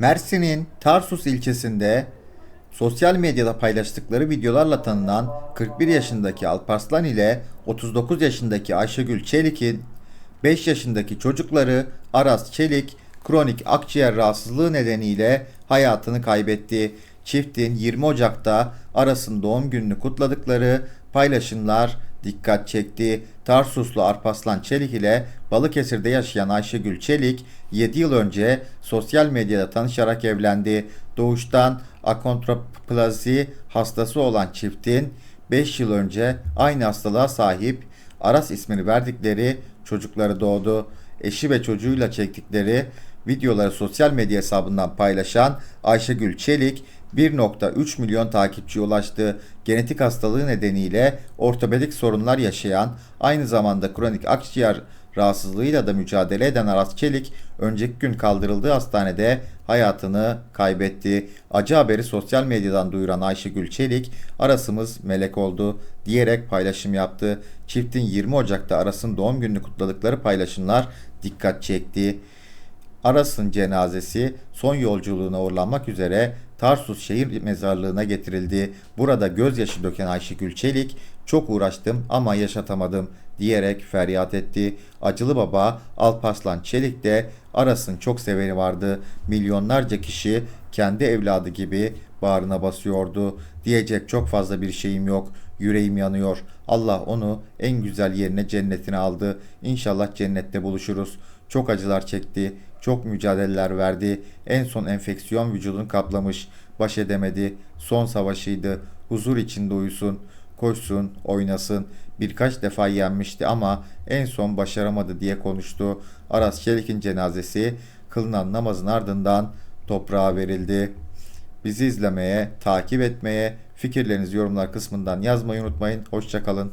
Mersin'in Tarsus ilçesinde sosyal medyada paylaştıkları videolarla tanınan 41 yaşındaki Alparslan ile 39 yaşındaki Ayşegül Çelik'in 5 yaşındaki çocukları Aras Çelik kronik akciğer rahatsızlığı nedeniyle hayatını kaybetti. Çiftin 20 Ocak'ta Aras'ın doğum gününü kutladıkları paylaşımlar dikkat çekti. Tarsuslu Arpaslan Çelik ile Balıkesir'de yaşayan Ayşegül Çelik 7 yıl önce sosyal medyada tanışarak evlendi. Doğuştan akontroplazi hastası olan çiftin 5 yıl önce aynı hastalığa sahip Aras ismini verdikleri çocukları doğdu. Eşi ve çocuğuyla çektikleri videoları sosyal medya hesabından paylaşan Ayşegül Çelik 1.3 milyon takipçiye ulaştı. Genetik hastalığı nedeniyle ortopedik sorunlar yaşayan, aynı zamanda kronik akciğer rahatsızlığıyla da mücadele eden Aras Çelik, önceki gün kaldırıldığı hastanede hayatını kaybetti. Acı haberi sosyal medyadan duyuran Ayşegül Çelik, Aras'ımız melek oldu diyerek paylaşım yaptı. Çiftin 20 Ocak'ta Aras'ın doğum gününü kutladıkları paylaşımlar dikkat çekti. Aras'ın cenazesi son yolculuğuna uğurlanmak üzere Tarsus şehir mezarlığına getirildi. Burada gözyaşı döken Ayşegül Çelik, çok uğraştım ama yaşatamadım diyerek feryat etti. Acılı baba Alparslan Çelik de Aras'ın çok seveni vardı. Milyonlarca kişi kendi evladı gibi bağrına basıyordu. Diyecek çok fazla bir şeyim yok. Yüreğim yanıyor. Allah onu en güzel yerine cennetine aldı. İnşallah cennette buluşuruz. Çok acılar çekti. Çok mücadeleler verdi. En son enfeksiyon vücudunu kaplamış. Baş edemedi. Son savaşıydı. Huzur içinde uyusun. Koşsun, oynasın. Birkaç defa yenmişti ama en son başaramadı diye konuştu. Aras Çelik'in cenazesi kılınan namazın ardından toprağa verildi. Bizi izlemeye, takip etmeye, fikirlerinizi yorumlar kısmından yazmayı unutmayın. Hoşçakalın.